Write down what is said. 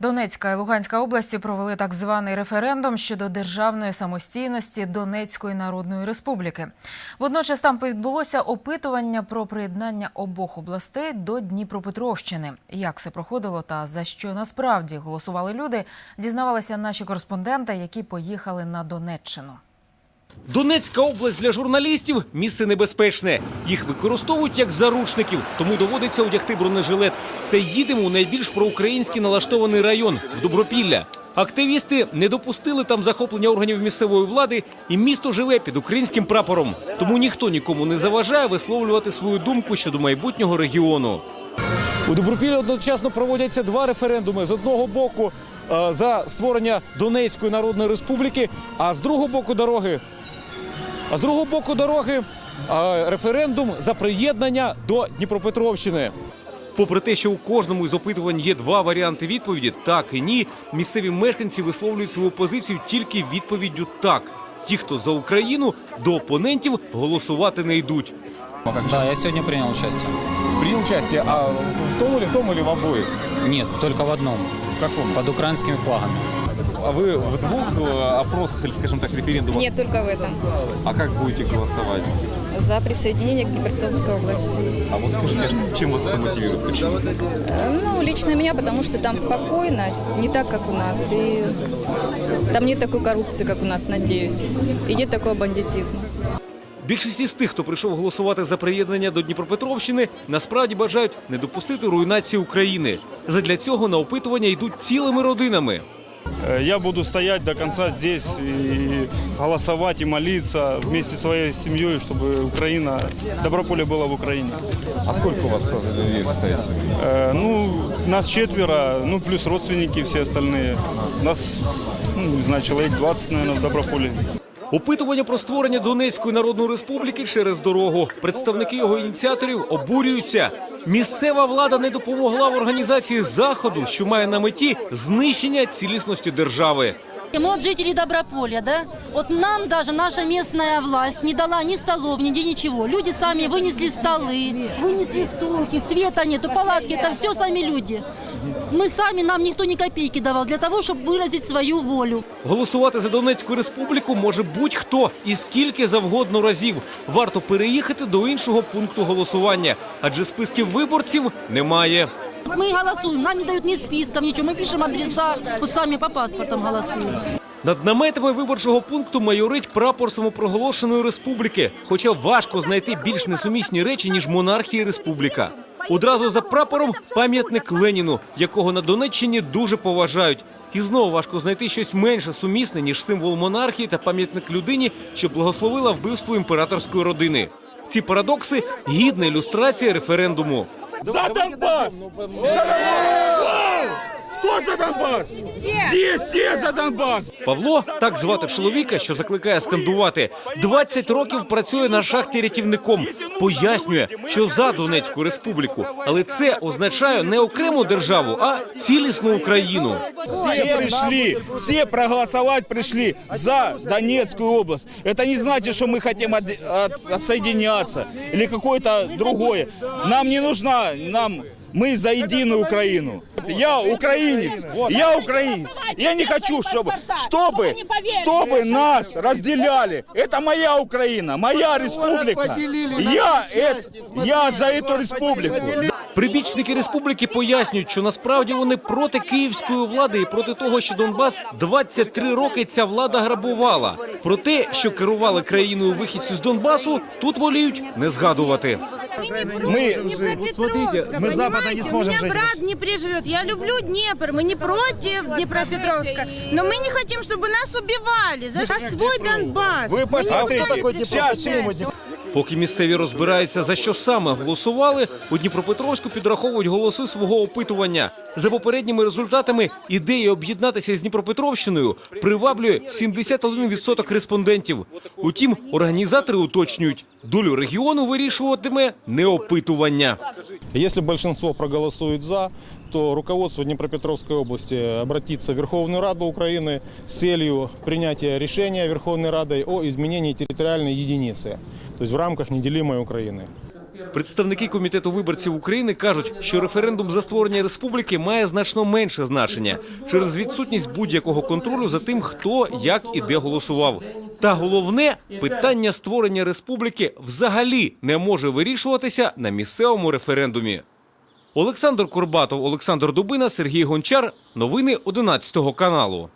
Донецька і Луганська області провели так званий референдум щодо державної самостійності Донецької Народної Республіки. Водночас там відбулося опитування про приєднання обох областей до Дніпропетровщини. Як все проходило та за що насправді голосували люди, дізнавалися наші кореспонденти, які поїхали на Донеччину. Донецька область для журналістів місце небезпечне. Їх використовують як заручників, тому доводиться одягти бронежилет. Та їдемо у найбільш проукраїнський налаштований район в Добропілля. Активісти не допустили там захоплення органів місцевої влади, і місто живе під українським прапором. Тому ніхто нікому не заважає висловлювати свою думку щодо майбутнього регіону. У Добропіллі одночасно проводяться два референдуми. З одного боку за створення Донецької Народної Республіки, а з другого боку дороги. А з другого боку дороги е, референдум за приєднання до Дніпропетровщини. Попри те, що у кожному із опитувань є два варіанти відповіді так і ні, місцеві мешканці висловлюють свою позицію тільки відповіддю так. Ті, хто за Україну, до опонентів голосувати не йдуть. Да, я сегодня принял участие. Принял участие, а в том или в том или в обоих? Нет, только в одном. В каком? Под украинскими флагами. А вы в двух э, опросах или, скажем так, референдумах? Нет, только в этом. А как будете голосовать? За присоединение к Днепропетровской области. А вот скажите, а чем вас это мотивирует? Почему? Э, Ну, лично меня, потому что там спокойно, не так, как у нас. И там нет такой коррупции, как у нас, надеюсь. И нет такого бандитизма. Більшість із тих, хто прийшов голосувати за приєднання до Дніпропетровщини, насправді бажають не допустити руйнації України. Задля цього на опитування йдуть цілими родинами. Э, Я буду стоять до конца здесь и голосовать и молиться вместе со своей семьей, чтобы Украина, Доброполе было в Украине. А сколько у вас людей состоит? Э, Ну, нас четверо, ну плюс родственники все остальные. Нас, ну, не знаю, человек 20, наверное, в Доброполе. Опитування про створення Донецької народної республіки через дорогу. Представники його ініціаторів обурюються. Місцева влада не допомогла в організації заходу, що має на меті знищення цілісності держави. Мы вот жители Доброполя, да? Вот нам даже наша местная власть не дала ни столов, нигде ничего. Люди сами вынесли столы, вынесли столки, света нету, палатки, это все сами люди. Мы сами, нам никто ни копейки давал для того, чтобы выразить свою волю. Голосувати за Донецьку республіку може будь-хто і скільки завгодно разів. Варто переїхати до іншого пункту голосування, адже списків виборців немає. Мы голосуем, нам не дают ни списков, ничего. Мы пишем адреса, вот сами по паспортам голосуем. Над наметами виборчого пункту майорить прапор самопроголошеної республіки. Хоча важко знайти більш несумісні речі, ніж монархія і республіка. Одразу за прапором пам'ятник Леніну, якого на Донеччині дуже поважають. І знову важко знайти щось менше сумісне, ніж символ монархії та пам'ятник людині, що благословила вбивство імператорської родини. Ці парадокси гідна ілюстрація референдуму. За Донбас! За Донбас! Кто за Донбас? Здесь все за Донбас! Павло, так звати чоловіка, що закликає скандувати, 20 років працює на шахті рятівником. Пояснює, що за Донецьку республіку, але це означає не окрему державу, а цілісну Україну. Все пришли, все проголосовать пришли за Донецкую область. Это не значит, что мы хотим от- от- отсоединяться или какое-то. Нам не нужна, нам мы за единую Украину. Я украинец, я украинец. Я не хочу, чтобы, чтобы, чтобы нас разделяли. Это моя Украина, моя республика. Я, это, я за эту республику. Прибічники республіки пояснюють, що насправді вони проти київської влади і проти того, що Донбас 23 роки ця влада грабувала. Про те, що керували країною вихідці з Донбасу, тут воліють не згадувати. Мы, Днепропетровска, мы Запада не сможем У меня брат в Днепре живет. Я люблю Днепр. Мы не против Днепропетровска. Но мы не хотим, чтобы нас убивали. За за свой Донбасс. вы Мы посмотрите, никуда не сейчас возвращаемся. Поки місцеві розбираються за що саме голосували, у Дніпропетровську підраховують голоси свого опитування. За попередніми результатами ідея об'єднатися з Дніпропетровщиною приваблює 71% респондентів. Утім, організатори уточнюють, долю регіону вирішуватиме не опитування. Если большинство проголосует «за», то руководство Днепропетровской области обратится в Верховную Раду Украины с целью принятия решения Верховной Радой о изменении территориальной единицы, то есть в рамках неделимой Украины. Представники комітету виборців України кажуть, що референдум за створення республіки має значно менше значення через відсутність будь-якого контролю за тим, хто як і де голосував. Та головне питання створення республіки взагалі не може вирішуватися на місцевому референдумі. Олександр Курбатов, Олександр Дубина, Сергій Гончар. Новини 11 каналу.